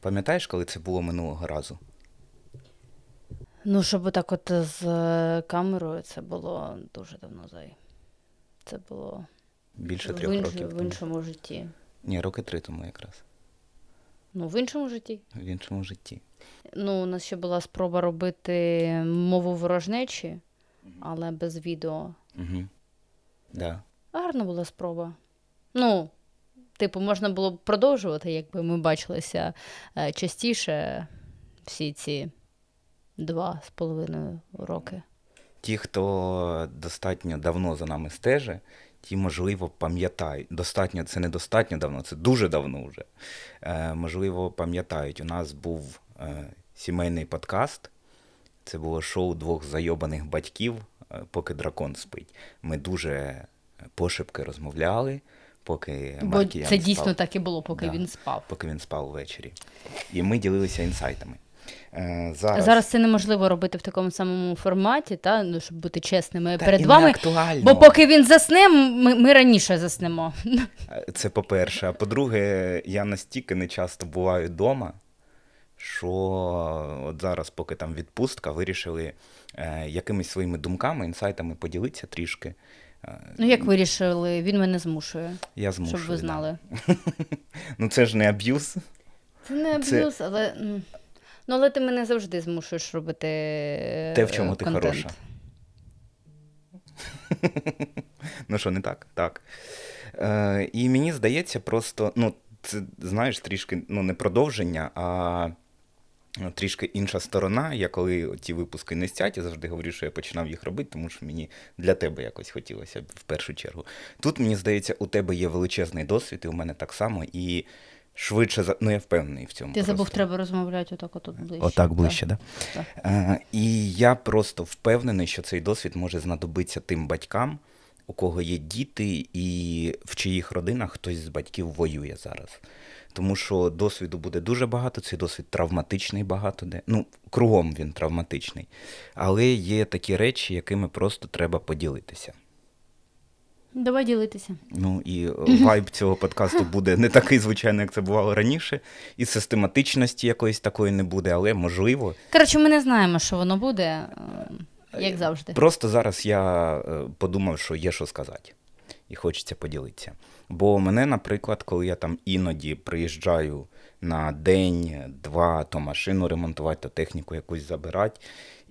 Пам'ятаєш, коли це було минулого разу? Ну, щоб отак от з е, камерою, це було дуже давно зай. Це було Більше в, інш- років. в тому. іншому житті. Ні, роки три тому якраз. Ну, в іншому житті. В іншому житті. Ну, у нас ще була спроба робити мову ворожнечі, але без відео. Угу. Да. Гарна була спроба. Ну, типу, можна було б продовжувати, якби ми бачилися е, частіше всі ці два з половиною роки. Ті, хто достатньо давно за нами стежить, ті, можливо, пам'ятають. Достатньо це недостатньо давно, це дуже давно вже. Е, можливо, пам'ятають. У нас був е, сімейний подкаст. Це було шоу двох зайобаних батьків, е, поки дракон спить. Ми дуже пошепки розмовляли, поки Бо Маркіян це дійсно спав. так і було, поки Да. він спав. поки він спав ввечері. І ми ділилися інсайтами. Е, Зараз. зараз, це неможливо робити в такому самому форматі, та? Ну, щоб бути чесними Та перед вами. актуально. Бо поки він засне, ми, ми раніше заснемо. Е, Це по-перше. А по-друге, я настільки не часто буваю вдома, що от зараз, поки там відпустка, вирішили е, якимись своїми думками, інсайтами поділитися трішки. Е, Ну, як вирішили, він мене змушує, я змушую. щоб ви да. знали. Ну це ж не аб'юз. Це не Це- аб'юз, але. Ну, але ти мене завжди змушуєш робити. Те, в чому ти хороша. Ну що, не так? Так. Е, і мені здається, просто, ну, це, знаєш, трішки ну, не продовження, а трішки інша сторона. Я коли ті випуски не стять, я завжди говорю, що я починав їх робити, тому що мені для тебе якось хотілося в першу чергу. Тут, мені здається, у тебе є величезний досвід, і у мене так само, і швидше за. Ну, я впевнений в цьому. Ти забув, треба розмовляти отак отут ближче. Отак ближче, так? Так. Да? Е, і я просто впевнений, що цей досвід може знадобитися тим батькам, у кого є діти, і в чиїх родинах хтось з батьків воює зараз. Тому що досвіду буде дуже багато, цей досвід травматичний багато де. Ну, кругом він травматичний. Але є такі речі, якими просто треба поділитися. Давай ділитися. Ну і е, вайб цього подкасту буде не такий, звичайно, як це бувало раніше, і систематичності якоїсь такої не буде, але можливо. Коротше, ми не знаємо, що воно буде, е, як завжди. Просто зараз я е, подумав, що є що сказати, і хочеться поділитися. Бо мене, наприклад, коли я там іноді приїжджаю на день-два, то машину ремонтувати, то техніку якусь забирати,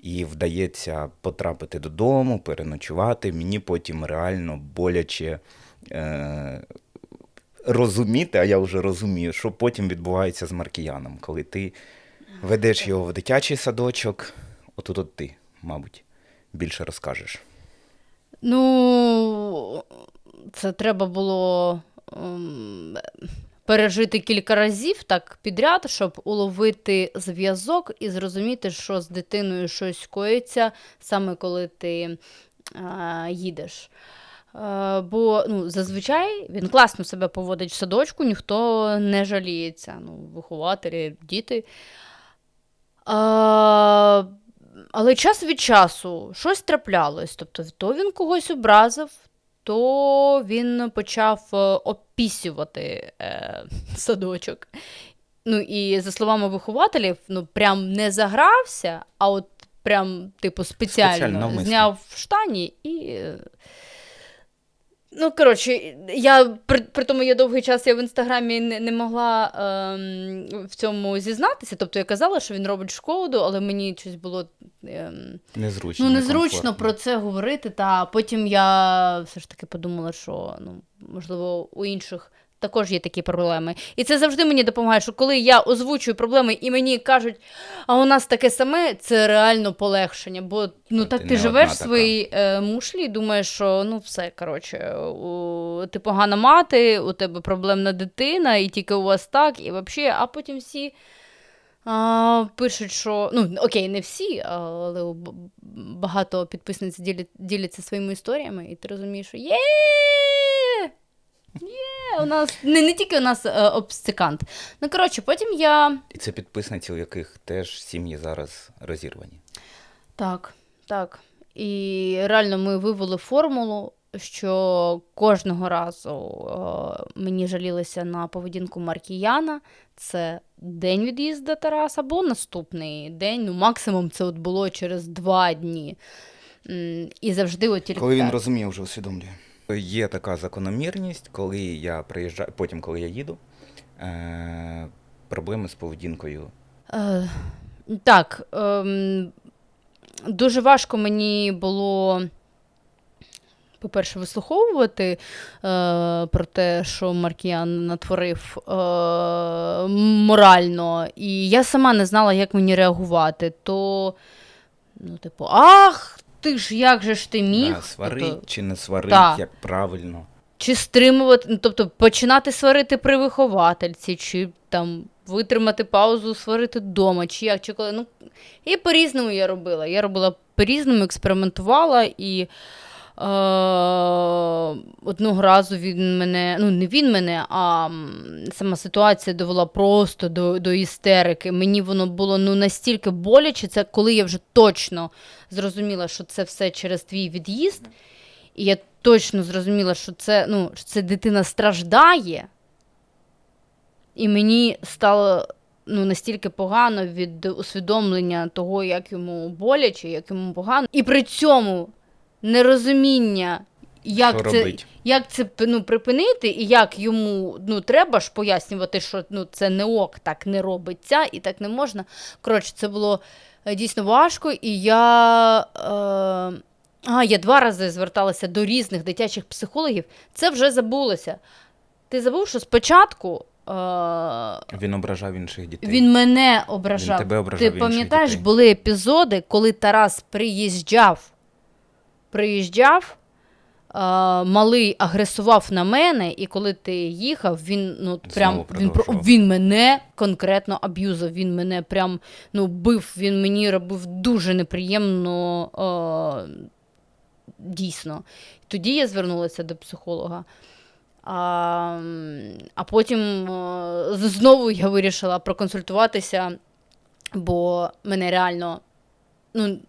і вдається потрапити додому, переночувати, мені потім реально боляче. Е- Розуміти, а я вже розумію, що потім відбувається з Маркіяном, коли ти ведеш його в дитячий садочок, отут от ти, мабуть, більше розкажеш. Ну, це треба було ем, пережити кілька разів так підряд, щоб уловити зв'язок і зрозуміти, що з дитиною щось коїться, саме коли ти е, їдеш. Е, бо ну, зазвичай він класно себе поводить в садочку, ніхто не жаліється. Ну, вихователі, діти. А, але час від часу щось траплялось. Тобто, то він когось образив, то він почав е, опісювати е, садочок. Ну і за словами вихователів, ну прям не загрався, а от прям, типу, спеціально, Спеціально, зняв штані і. Ну, коротше, я при, при тому я довгий час я в інстаграмі не, не могла ем, в цьому зізнатися. Тобто я казала, що він робить шкоду, але мені щось було ем, Незручно. ну, незручно про це говорити. Та потім я все ж таки подумала, що ну, можливо у інших також є такі проблеми. І це завжди мені допомагає, що коли я озвучую проблеми і мені кажуть, а у нас таке саме, це реально полегшення. Бо ну Ти так не ти живеш в своїй е, мушлі і думаєш, що ну все, коротше, у, ти погана мати, у тебе проблемна дитина, і тільки у вас так, і взагалі, а потім всі. А, пишуть, що ну окей, не всі, але багато підписниць ділять, діляться своїми історіями, і ти розумієш, що є. Є, у нас не, не тільки у нас е, обстикант. Ну коротше, потім я І це підписниці, у яких теж сім'ї зараз розірвані. Так, так. І реально ми вивели формулу, що кожного разу е, мені жалілися на поведінку Маркіяна. Це день від'їзду Тараса, або наступний день. Ну, максимум це от було через два дні. М, І завжди от тільки Коли він так. розуміє, вже усвідомлює. Є така закономірність, коли я приїжджаю, потім, коли я їду, е- проблеми з поведінкою. Е, так, ем, дуже важко мені було, по-перше, вислуховувати е, про те, що Маркіян натворив е, морально, і я сама не знала, як мені реагувати. То, ну, типу, ах, ти ж як же ж ти міг? Да, сварить Тобто, чи не сварить, Так. як правильно. чи стримувати, ну, тобто починати сварити при виховательці, чи там витримати паузу, сварити вдома, чи як, чи коли. Ну, і по-різному я робила. Я робила по-різному, експериментувала і. Е, одного разу він мене, ну не він мене, а сама ситуація довела просто до, до істерики. Мені воно було ну настільки боляче, це коли я вже точно зрозуміла, що це все через твій від'їзд. І я точно зрозуміла, що це, ну, що це дитина страждає. І мені стало ну, настільки погано від усвідомлення того, як йому боляче, як йому погано. І при цьому нерозуміння, як Що це, робить? як це ну, припинити, і як йому ну, треба ж пояснювати, що ну, це не ок, так не робиться і так не можна. Коротше, це було е, дійсно важко, і я. Е... А, я два рази зверталася до різних дитячих психологів. Це вже забулося. Ти забув, що спочатку е... Він ображав інших дітей. він мене ображав. Він тебе ображав Ти пам'ятаєш, були епізоди, коли Тарас приїжджав, приїжджав, е, малий агресував на мене, і коли ти їхав, він ну прям він, він мене конкретно аб'юзив. Він мене прям ну бив, він мені робив дуже неприємно. Е, дійсно. Тоді я звернулася до психолога. А, а потім е, знову я вирішила проконсультуватися, бо мене реально. Ну,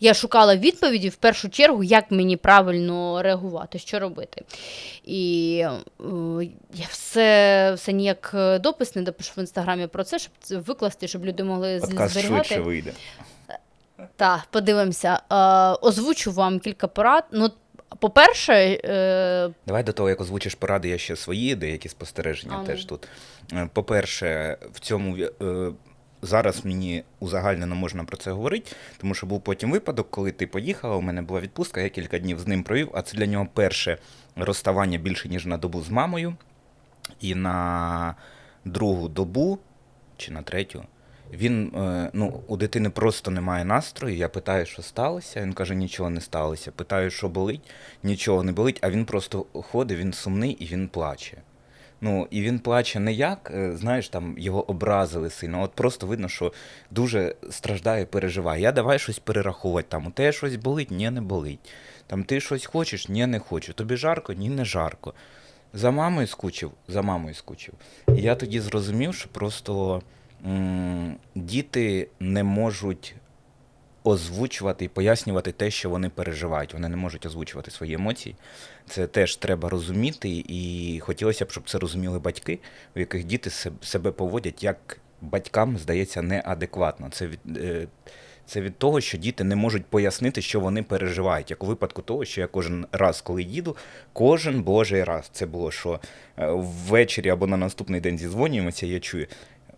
я шукала відповіді в першу чергу, як мені правильно реагувати, що робити. І е, я все, все ніяк е, допис не допишу в інстаграмі про це, щоб це викласти, щоб люди могли зберігати. швидше вийде. Так, подивимося. Е, озвучу вам кілька порад. Ну, по-перше, е, Давай до того, як озвучиш поради, я ще свої деякі спостереження А, ну. теж тут. Е, По-перше, в цьому е, зараз мені узагальнено можна про це говорити, тому що був потім випадок, коли ти поїхала, у мене була відпустка, я кілька днів з ним провів, а це для нього перше розставання більше, ніж на добу з мамою. І на другу добу чи на третю. Він, е, ну, у дитини просто немає настрою. Я питаю, що сталося. Він каже, нічого не сталося. Питаю, що болить, нічого не болить, а він просто ходить, він сумний і він плаче. Ну, і він плаче не як, е, знаєш, там його образили сильно. От просто видно, що дуже страждає, переживає. Я давай щось перераховувати. Там у тебе щось болить, ні, не болить. Там ти щось хочеш, ні, не хочу. Тобі жарко, ні, не жарко. За мамою скучив, за мамою скучив. І я тоді зрозумів, що просто м, діти не можуть озвучувати і пояснювати те, що вони переживають. Вони не можуть озвучувати свої емоції. Це теж треба розуміти, і хотілося б, щоб це розуміли батьки, у яких діти себе поводять як батькам, здається, неадекватно. Це від, е, це від того, що діти не можуть пояснити, що вони переживають. Як у випадку того, що я кожен раз, коли їду, кожен божий раз це було, що е, ввечері або на наступний день зізвонюємося, я чую.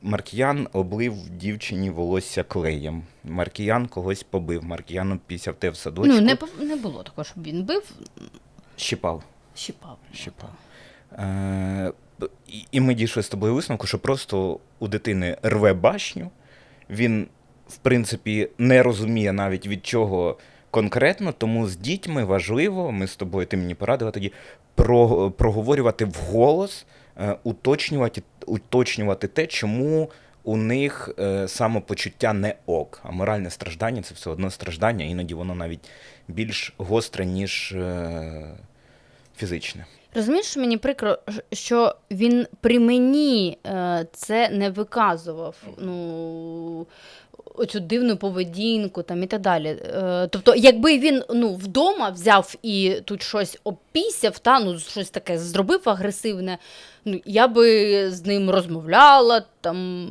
Маркіян облив дівчині волосся клеєм. Маркіян когось побив. Маркіян пісяв те в садочку. ну, не, не було такого, щоб він бив, щипав. щипав. щипав. Е, і- і ми дійшли з тобою висновку, що просто у дитини рве башню, він, в принципі, не розуміє навіть від чого конкретно, тому з дітьми важливо, ми з тобою, ти мені порадила тоді, про, проговорювати вголос, е, уточнювати, уточнювати те, чому у них е, самопочуття не ок. А моральне страждання це все одно страждання, іноді воно навіть більш гостре, ніж е, фізичне. Розумієш, що мені прикро, що він при мені е, це не виказував. Ну, оцю дивну поведінку там і так далі. Е, тобто, якби він ну, вдома взяв і тут щось опісяв, та, ну, щось таке зробив агресивне, ну, я би з ним розмовляла, там,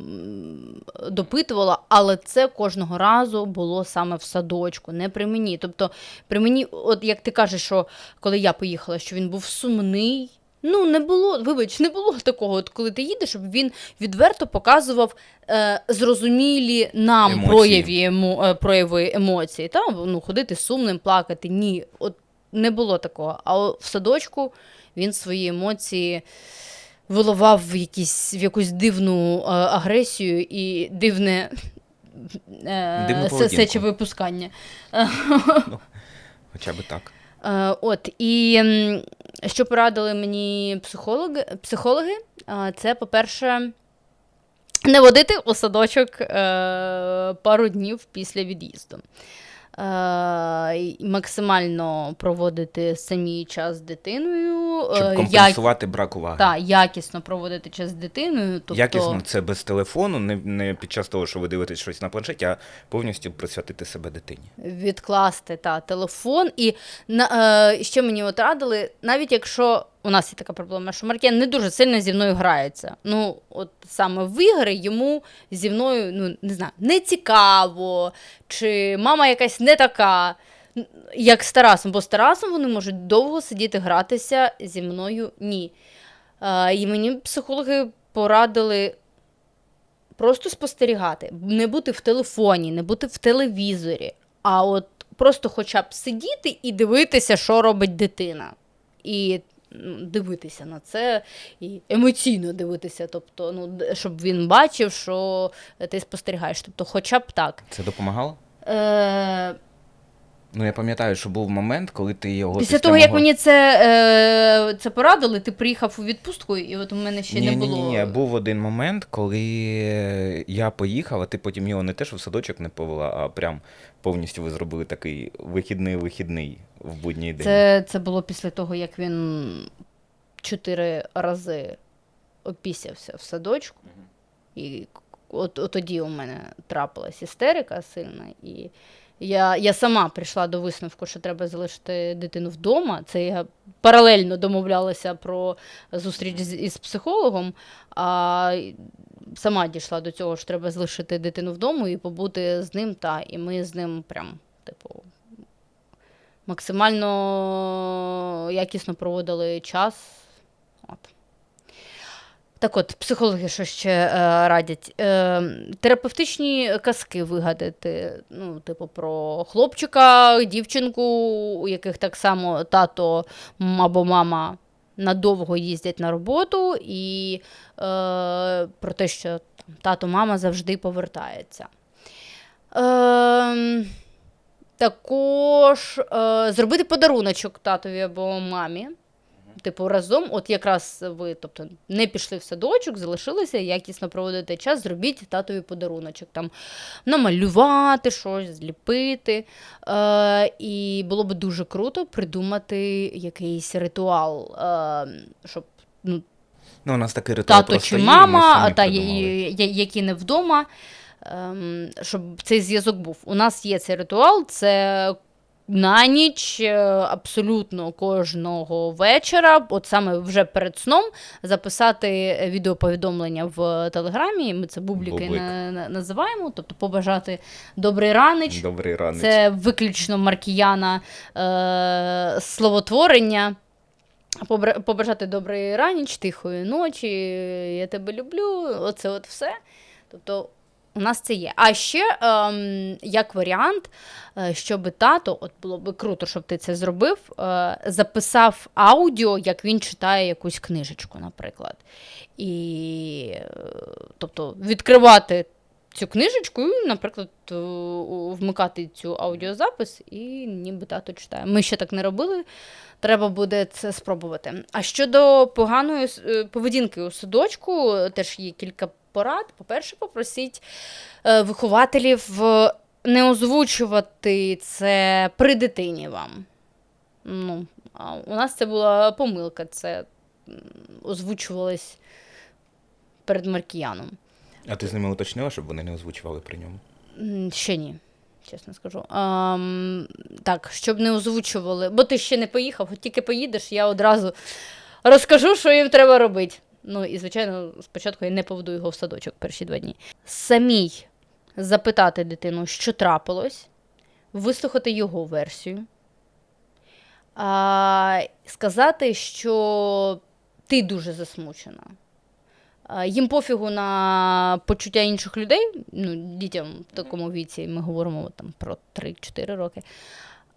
допитувала, але це кожного разу було саме в садочку, не при мені. Тобто, при мені, от як ти кажеш, що коли я поїхала, що він був сумний. Ну, не було, вибач, не було такого, от коли ти їдеш, щоб він відверто показував е, зрозумілі нам Емоції. прояви, емо, е, прояви емоцій. Та? Ну, ходити сумним, плакати. Ні, от не було такого. А в садочку він свої емоції виливав в, якісь, в якусь дивну е, агресію і дивне е, Дивну се- поведінку. сечовипускання. Хоча б так. Е, от, і що порадили мені психологи, психологи е, це, по-перше, не водити у садочок е, пару днів після від'їзду. Е, максимально проводити самі час з дитиною. Щоб е, як- компенсувати брак уваги. та, якісно проводити час з дитиною. Тобто... Якісно це без телефону, не, не під час того, що ви дивитесь щось на планшеті, а повністю присвятити себе дитині. відкласти та, телефон. І на, е, ще мені от радили, навіть якщо у нас є така проблема, що Маркен не дуже сильно зі мною грається. Ну, от саме в ігри йому зі мною, ну, не знаю, не цікаво, чи мама якась не така. Як з Тарасом, бо з Тарасом вони можуть довго сидіти гратися зі мною ні. Е, і мені психологи порадили просто спостерігати, не бути в телефоні, не бути в телевізорі, а от просто хоча б сидіти і дивитися, що робить дитина. І дивитися на це, і емоційно дивитися, тобто, ну, щоб він бачив, що ти спостерігаєш. Тобто, хоча б так. Це допомагало? Е, Ну, я пам'ятаю, що був момент, коли ти його після того, як мені це, е, це порадили, ти приїхав у відпустку, і от у мене ще ні, не ні, було. ні, ні. Був один момент, коли я поїхав, а ти потім його не те, що в садочок не повела, а прям повністю ви зробили такий вихідний-вихідний в будній день. Це, це було після того, як він чотири рази опісявся в садочку. І от, от тоді у мене трапилась істерика сильна. І я, я сама прийшла до висновку, що треба залишити дитину вдома. Це я паралельно домовлялася про зустріч з, із психологом, а сама дійшла до цього, що треба залишити дитину вдома і побути з ним. Та, і ми з ним прям, типу, максимально якісно проводили час. Так от, психологи що ще е, радять? Е, терапевтичні казки вигадати, ну, типу, про хлопчика, дівчинку, у яких так само тато або мама надовго їздять на роботу, і е, про те, що там, тато, мама завжди повертається. Е, також е, зробити подаруночок татові або мамі. Типу, разом, от якраз ви, тобто, не пішли в садочок, залишилися, якісно проводити час, зробіть татові подаруночок. Там намалювати щось, зліпити. Е, і було б дуже круто придумати якийсь ритуал, е, щоб ну, Ну, у нас такий ритуал тато просто чи є, ми мама, самі та, придумали. я- я- які не вдома, ем, щоб цей зв'язок був. У нас є цей ритуал, це на ніч е, абсолютно кожного вечора, от саме вже перед сном, записати відеоповідомлення в Телеграмі. Ми це бубліки на- на- називаємо, тобто побажати добрий ранич. Добрий ранець. Це виключно маркіяна е, словотворення. Побажати доброї раніч, тихої ночі, я тебе люблю. Оце от все. Тобто у нас це є. А ще ем, як варіант, е, щоб тато, от було б круто, щоб ти це зробив, е, записав аудіо, як він читає якусь книжечку, наприклад. І, е, тобто, відкривати цю книжечку і, наприклад, е, вмикати цю аудіозапис, і ніби тато читає. Ми ще так не робили. Треба буде це спробувати. А щодо поганої поведінки у садочку, теж є кілька порад. По-перше, попросіть е, вихователів е, не озвучувати це при дитині вам. Ну, а у нас це була помилка, це озвучувалось перед Маркіяном. А ти з ними уточнила, щоб вони не озвучували при ньому? Ще ні, чесно скажу. Ам, так, щоб не озвучували, бо ти ще не поїхав, тільки поїдеш, я одразу розкажу, що їм треба робити. Ну і, звичайно, спочатку я не поведу його в садочок перші два дні. Самій запитати дитину, що трапилось, вислухати його версію, а, сказати, що ти дуже засмучена. Їм пофігу на почуття інших людей, ну, дітям в такому віці, ми говоримо там, про 3-4 роки.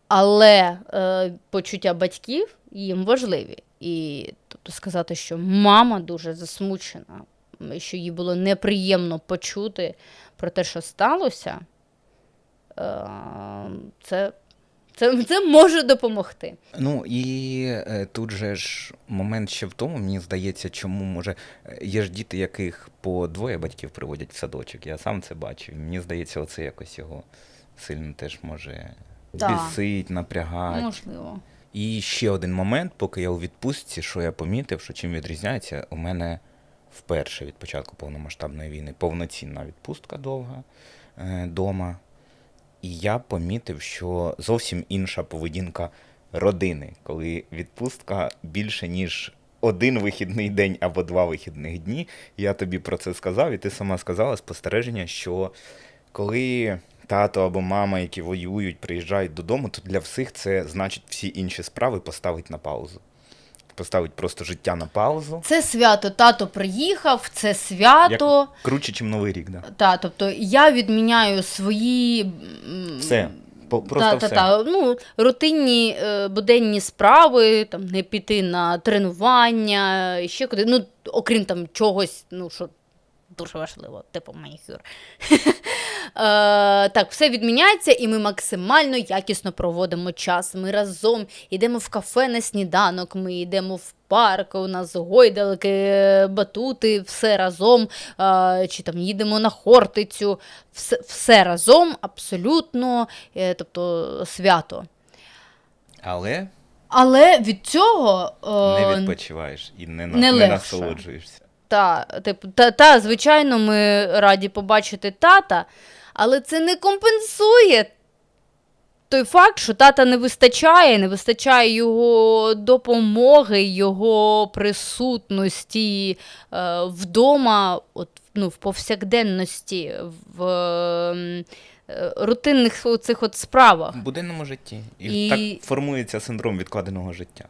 Але е, почуття батьків їм важливі. І тобто сказати, що мама дуже засмучена, що їй було неприємно почути про те, що сталося, е, це, це, це може допомогти. Ну і е, тут же ж момент ще в тому, мені здається, чому може є ж діти, яких по двоє батьків приводять в садочок. Я сам це бачив. Мені здається, оце якось його сильно теж може бісить, напрягати. Можливо. І ще один момент, поки я у відпустці, що я помітив, що чим відрізняється, у мене вперше від початку повномасштабної війни повноцінна відпустка довга е, дома. І я помітив, що зовсім інша поведінка родини, коли відпустка більше, ніж один вихідний день або два вихідних дні. Я тобі про це сказав, і ти сама сказала спостереження, що коли тато або мама, які воюють, приїжджають додому, то для всіх це значить всі інші справи поставить на паузу. Поставить просто життя на паузу. Це свято. Тато приїхав, це свято. Круче, ніж Новий рік, да. Та, тобто я відміняю свої Все. Просто та, все. та, та, ну, рутинні е, буденні справи, там, не піти на тренування, ще куди. Ну, окрім там чогось, ну, що дуже важливо, типу манікюр. Е, так, все відміняється, і ми максимально якісно проводимо час. Ми разом йдемо в кафе на сніданок, ми йдемо в парк, у нас гойдалки, батути, все разом, е, чи там їдемо на Хортицю, все, все разом, абсолютно, е, тобто свято. Але Але від цього не е, відпочиваєш і не, на- не не легше. насолоджуєшся. Та, типу, та, та, звичайно, ми раді побачити тата, але це не компенсує той факт, що тата не вистачає, не вистачає його допомоги, його присутності е, вдома, от, ну, в повсякденності, в е, рутинних цих от справах. В буденному житті. І, І- так формується синдром відкладеного життя.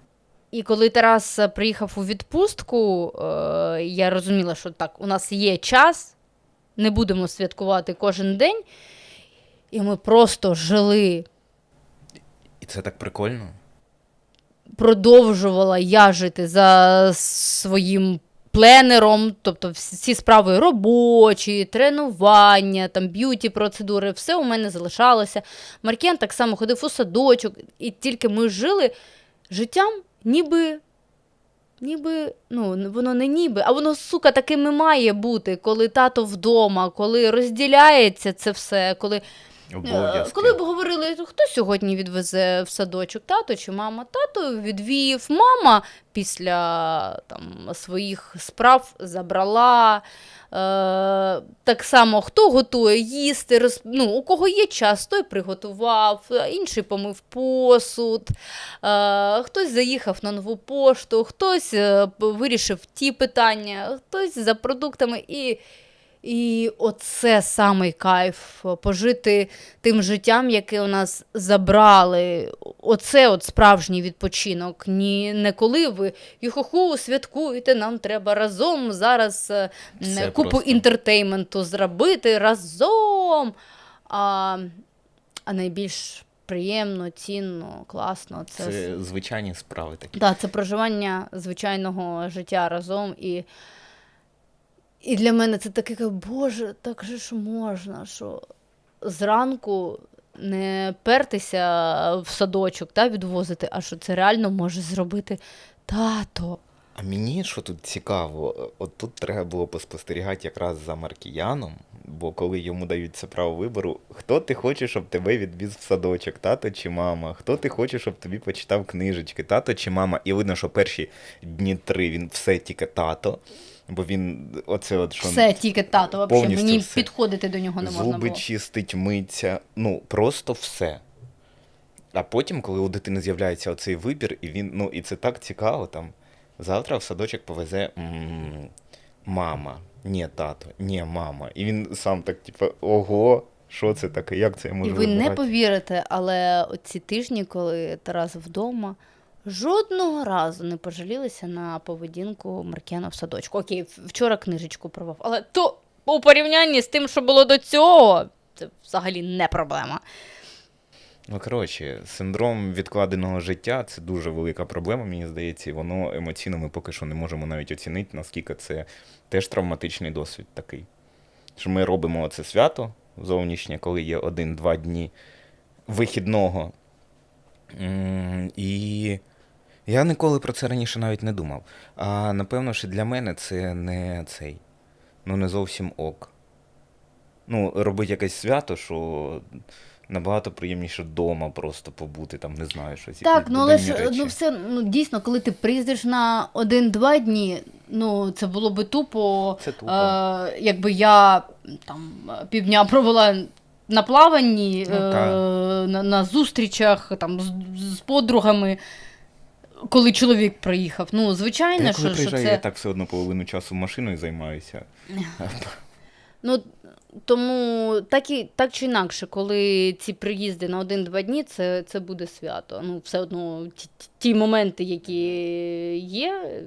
І коли Тарас е, приїхав у відпустку, е, я розуміла, що так, у нас є час, не будемо святкувати кожен день. І ми просто жили, І це так прикольно. продовжувала я жити за своїм пленером, тобто всі справи робочі, тренування, там б'юті процедури, все у мене залишалося. Маркен так само ходив у садочок, і тільки ми жили життям, ніби. Ніби, ну, воно не ніби, а воно, сука, таким і має бути, коли тато вдома, коли розділяється це все, коли Е, Обов'язки. Коли б говорили, хто сьогодні відвезе в садочок, тато чи мама? Тато відвів, мама після там, своїх справ забрала. Е, так само, хто готує їсти, роз... ну, у кого є час, той приготував, е, інший помив посуд, е, хтось заїхав на нову пошту, хтось е, вирішив ті питання, хтось за продуктами. І, і оце самий кайф пожити тим життям, яке у нас забрали. Оце от справжній відпочинок. Ні, не коли ви юхуху святкуєте, нам треба разом зараз е, Все купу просто. інтертейменту зробити разом. А, а найбільш приємно, цінно, класно. Це, Це звичайні справи такі. Да, це проживання звичайного життя разом. І, і для мене це таке, боже, так же ж можна, що зранку не пертися в садочок та, відвозити, а що це реально може зробити тато. А мені що тут цікаво, от тут треба було поспостерігати якраз за Маркіяном, Бо коли йому дають це право вибору, хто ти хочеш, щоб тебе відвіз в садочок, тато чи мама? Хто ти хочеш, щоб тобі почитав книжечки, тато чи мама? І видно, що перші дні три він все тільки тато, бо він оце от що Все, тільки тато, взагалі. Мені все. підходити до нього не можна зуби було. чистить, миться, ну просто все. А потім, коли у дитини з'являється оцей вибір, і він, ну, і це так цікаво, там, завтра в садочок повезе м, мама, ні, тато, ні, мама. І він сам так, типу, ого, що це таке, як це я І можу ви не повірите, але оці тижні, коли Тарас вдома, жодного разу не пожалілися на поведінку Маркіана в садочку. Окей, вчора книжечку порвав, але то у порівнянні з тим, що було до цього, це взагалі не проблема. Ну, коротше, синдром відкладеного життя це дуже велика проблема, мені здається, і воно емоційно ми поки що не можемо навіть оцінити, наскільки це теж травматичний досвід такий. Що ми робимо це свято зовнішнє, коли є один-два дні вихідного. І я ніколи про це раніше навіть не думав. А напевно, що для мене це не цей, ну не зовсім ок. Ну, робити якесь свято, що набагато приємніше вдома просто побути, там, не знаю, щось. Так, ну але ж речі. ну все ну дійсно, коли ти приїздиш на один-два дні, ну це було би тупо. Це тупо. Е, якби я там півдня провела на плаванні, Ну, е, на, на зустрічах там з, з подругами, коли чоловік приїхав. Ну, Та звичайно, я коли що, що приїжджаю, це. я так все одно половину часу машиною займаюся. Ну, тому так, і, так чи інакше, коли ці приїзди на один-два дні, це, це буде свято. Ну, все одно ті, ті- моменти, які є.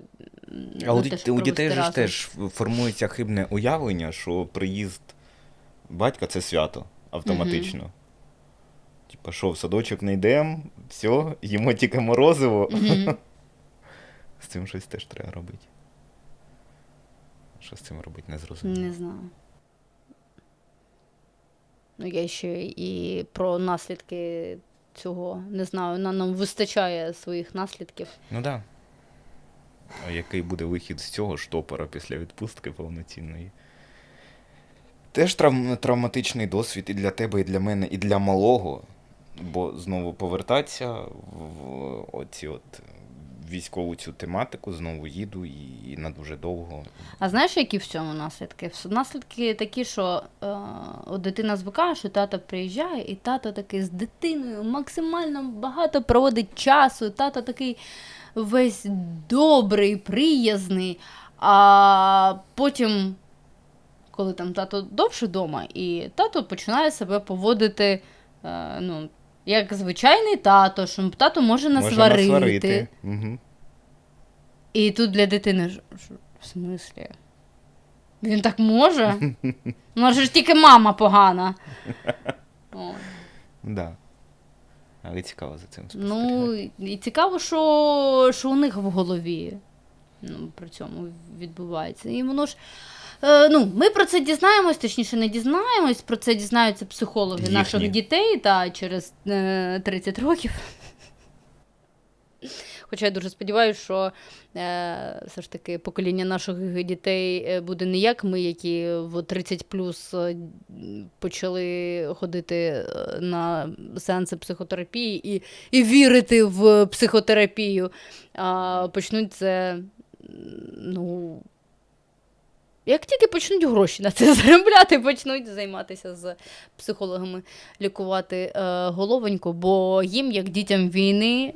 А ну, у, те, у дітей же ж теж формується хибне уявлення, що приїзд батька це свято автоматично. Типа, що, в садочок не йдемо, все, їмо тільки морозиво. З цим щось теж треба робити. Що з цим робити, не зрозуміло. Не знаю. Ну, я ще і про наслідки цього не знаю. На- Нам вистачає своїх наслідків. Ну так. Да. А який буде вихід з цього штопора після відпустки повноцінної? Теж травм, травматичний досвід і для тебе, і для мене, і для малого. Бо знову повертатися в оці от військову цю тематику, знову їду і, на дуже довго. А знаєш, які в цьому наслідки? Наслідки такі, що е, дитина звикає, що тато приїжджає, і тато такий з дитиною максимально багато проводить часу. Тато такий весь добрий, приязний. А потім, коли там тато довше вдома, і тато починає себе поводити. Е, ну, як звичайний тато, що тато може насварити. Може насварити. Угу. І тут для дитини в смислі? Він так може? Може ж тільки мама погана. О. Да. Але цікаво за цим Ну, і цікаво, що, що у них в голові ну, при цьому відбувається. І воно ж. Е, ну, ми про це дізнаємось, точніше, не дізнаємось. Про це дізнаються психологи Їхні. наших дітей та через е, 30 років. Хоча я дуже сподіваюся, що е, все ж таки покоління наших дітей е, буде не як ми, які в 30 плюс е, почали ходити на сеанси психотерапії і, і вірити в психотерапію. А почнуть це, ну. Як тільки почнуть гроші на це заробляти, почнуть займатися з психологами, лікувати е, головоньку, бо їм, як дітям війни,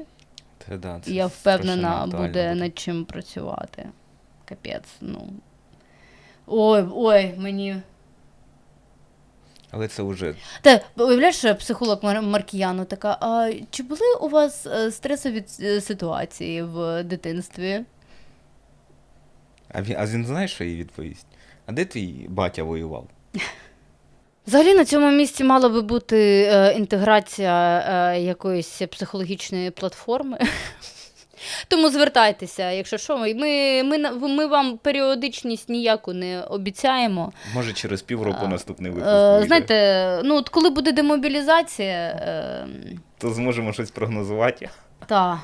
Це, да, це я впевнена, буде над чим працювати. Капець, ну. Ой, ой, мені. Але це вже Та уявляєш, психолог Мар- Маркіяну така. А чи були у вас е, стресові е, ситуації в дитинстві? А він, а він знає, що їй відповість? А де твій батя воював? Взагалі на цьому місці мала би бути е, інтеграція е, якоїсь психологічної платформи. Тому звертайтеся, якщо що, ми, ми, ми вам періодичність ніяку не обіцяємо. Може, через півроку А, наступний випуск. Е, знаєте, ну от коли буде демобілізація, е, то зможемо щось прогнозувати. та